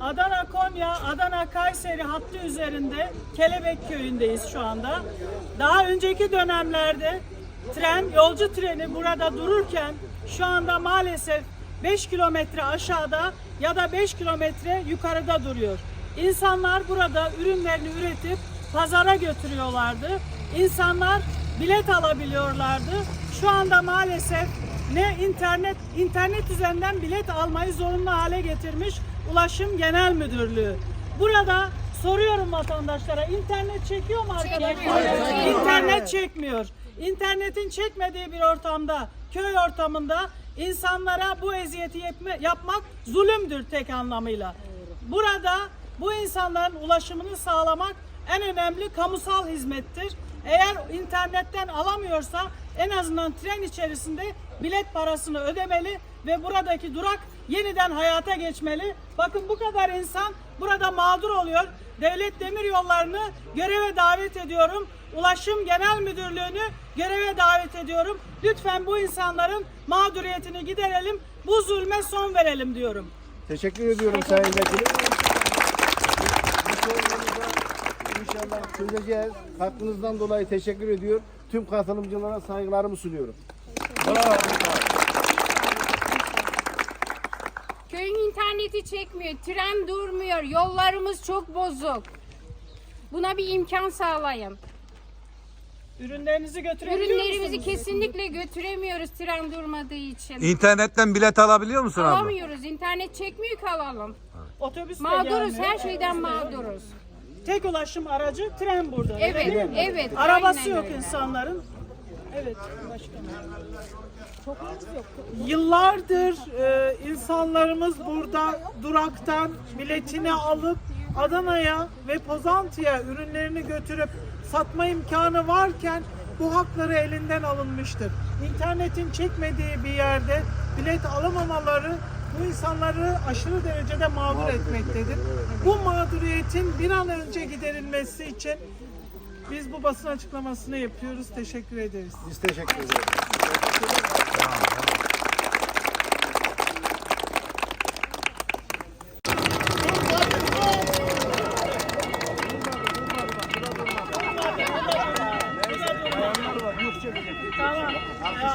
Adana Konya, Adana Kayseri hattı üzerinde Kelebek köyündeyiz şu anda. Daha önceki dönemlerde tren, yolcu treni burada dururken şu anda maalesef 5 kilometre aşağıda ya da 5 kilometre yukarıda duruyor. İnsanlar burada ürünlerini üretip pazara götürüyorlardı. İnsanlar bilet alabiliyorlardı. Şu anda maalesef ne internet internet üzerinden bilet almayı zorunlu hale getirmiş Ulaşım Genel Müdürlüğü. Burada soruyorum vatandaşlara internet çekiyor mu arkadaşlar? İnternet çekmiyor. İnternetin çekmediği bir ortamda, köy ortamında insanlara bu eziyeti yapma- yapmak zulümdür tek anlamıyla. Burada bu insanların ulaşımını sağlamak en önemli kamusal hizmettir. Eğer internetten alamıyorsa en azından tren içerisinde bilet parasını ödemeli ve buradaki durak yeniden hayata geçmeli. Bakın bu kadar insan burada mağdur oluyor. Devlet Demir Yolları'nı göreve davet ediyorum. Ulaşım Genel Müdürlüğü'nü göreve davet ediyorum. Lütfen bu insanların mağduriyetini giderelim. Bu zulme son verelim diyorum. Teşekkür ediyorum Sayın Vekilim. Çözeceğiz. Hakkınızdan dolayı teşekkür ediyor. Tüm katılımcılara saygılarımı sunuyorum. Köyün interneti çekmiyor, tren durmuyor, yollarımız çok bozuk. Buna bir imkan sağlayın. Ürünlerinizi götürebiliyor Ürünlerimizi musunuz? kesinlikle götüremiyoruz tren durmadığı için. İnternetten bilet alabiliyor musun abla? Alamıyoruz, internet çekmiyor ki alalım. Otobüs de Mağduruz, her şeyden mağduruz. Tek ulaşım aracı tren burada. öyle Evet, değil mi? evet. Arabası aynen yok öyle. insanların. Evet başkanım. Yıllardır e, insanlarımız burada duraktan biletini alıp Adana'ya ve Pozantı'ya ürünlerini götürüp satma imkanı varken bu hakları elinden alınmıştır. İnternetin çekmediği bir yerde bilet alamamaları bu insanları aşırı derecede mağdur, mağdur etmektedir. etmektedir. Evet. Bu mağduriyetin bir an önce giderilmesi için biz bu basın açıklamasını yapıyoruz. Teşekkür ederiz. Biz teşekkür ederiz. Tamam.